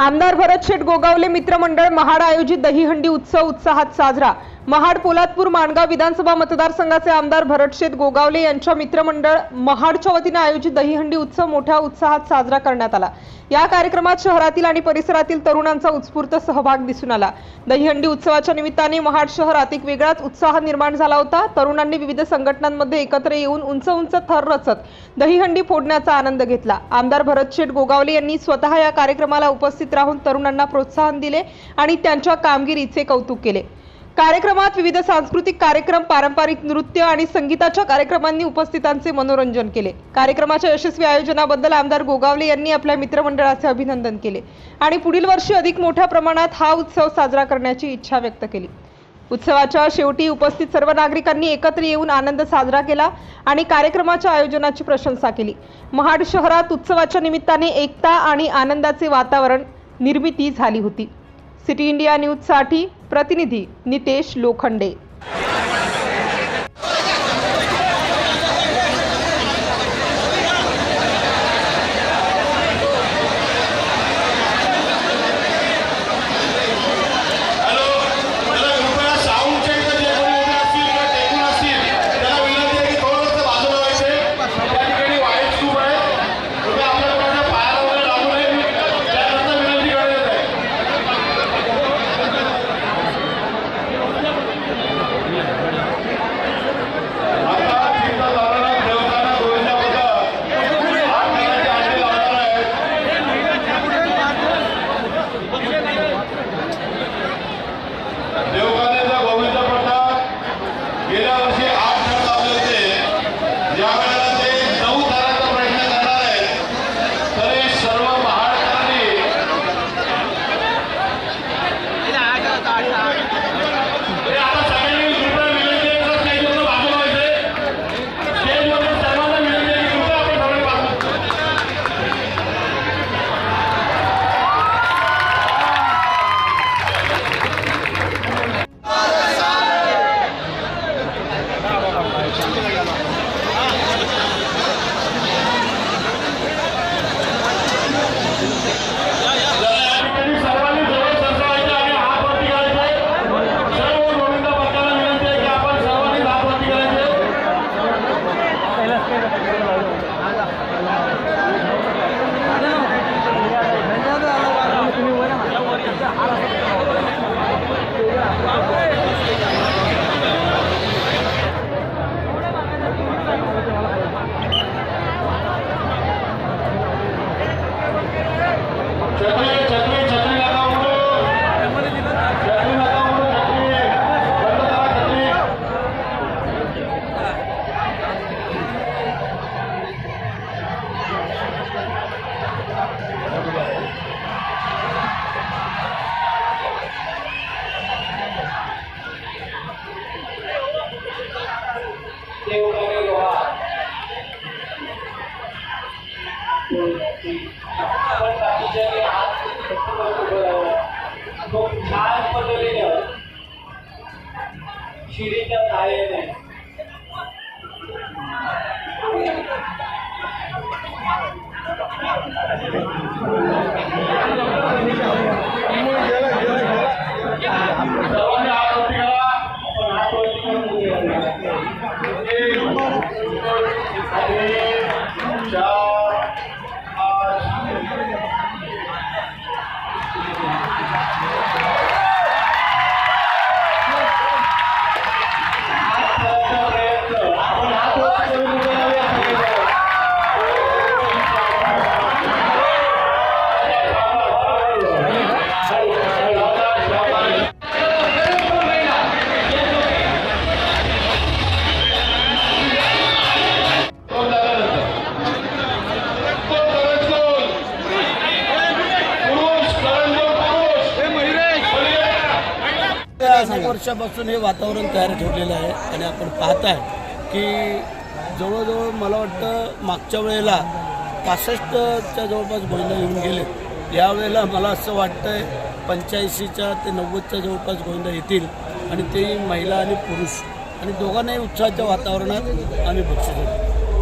आमदार भरत शेठ गोगावले मित्रमंडळ महाड आयोजित दहीहंडी उत्सव उत्साहात साजरा. महाड पोलादपूर माणगाव विधानसभा मतदारसंघाचे आमदार भरत शेठ गोगावले यांच्या मित्रमंडळ महाडच्या वतीने आयोजित दहीहंडी उत्सव मोठ्या उत्साहात साजरा करण्यात आला. या कार्यक्रमात शहरातील आणि परिसरातील तरुणांचा उत्स्फूर्त सहभाग दिसून आला. दहीहंडी उत्सवाच्या निमित्ताने महाड शहरात एक वेगळाच उत्साह निर्माण झाला होता. तरुणांनी विविध संघटनांमध्ये एकत्र येऊन उंच उंच थर रचत दहीहंडी फोडण्याचा आनंद घेतला. आमदार भरत शेठ गोगावले यांनी स्वतः या कार्यक्रमाला उपस्थित राहून तरुणांना प्रोत्साहन दिले आणि त्यांच्या कामगिरीचे कौतुक केले. कार्यक्रमात विविध सांस्कृतिक कार्यक्रम पारंपरिक नृत्य आणि संगीताच्या कार्यक्रमांनी उपस्थितांचे मनोरंजन केले. कार्यक्रमाच्या यशस्वी आयोजनाबद्दल आमदार गोगावले यांनी आपल्या मित्रमंडळाचे अभिनंदन केले आणि पुढील वर्षी अधिक मोठ्या प्रमाणात हा उत्सव साजरा करण्याची इच्छा व्यक्त केली. उत्सवाच्या शेवटी उपस्थित सर्व नागरिकांनी एकत्र येऊन आनंद साजरा केला आणि कार्यक्रमाच्या आयोजनाची प्रशंसा केली. महाड शहरात उत्सवाच्या निमित्ताने एकता आणि आनंदाचे वातावरण निर्मिती झाली होती. सिटी इंडिया न्यूजसाठी प्रतिनिधी नितेश लोखंडे. Gracias. शिडीच्या सहाय्याने आपण हात वरती करून अनेक वर्षापासून हे वातावरण तयार ठेवलेलं आहे आणि आपण पाहताय की जवळजवळ मला वाटतं मागच्या वेळेला पासष्टच्या जवळपास महिला येऊन गेले. यावेळेला मला असं वाटतंय पंच्याऐंशीच्या ते नव्वदच्या जवळपास गोविंदा येतील आणि तेही महिला आणि पुरुष आणि दोघांनाही उत्साहाच्या वातावरणात आम्ही बक्षीस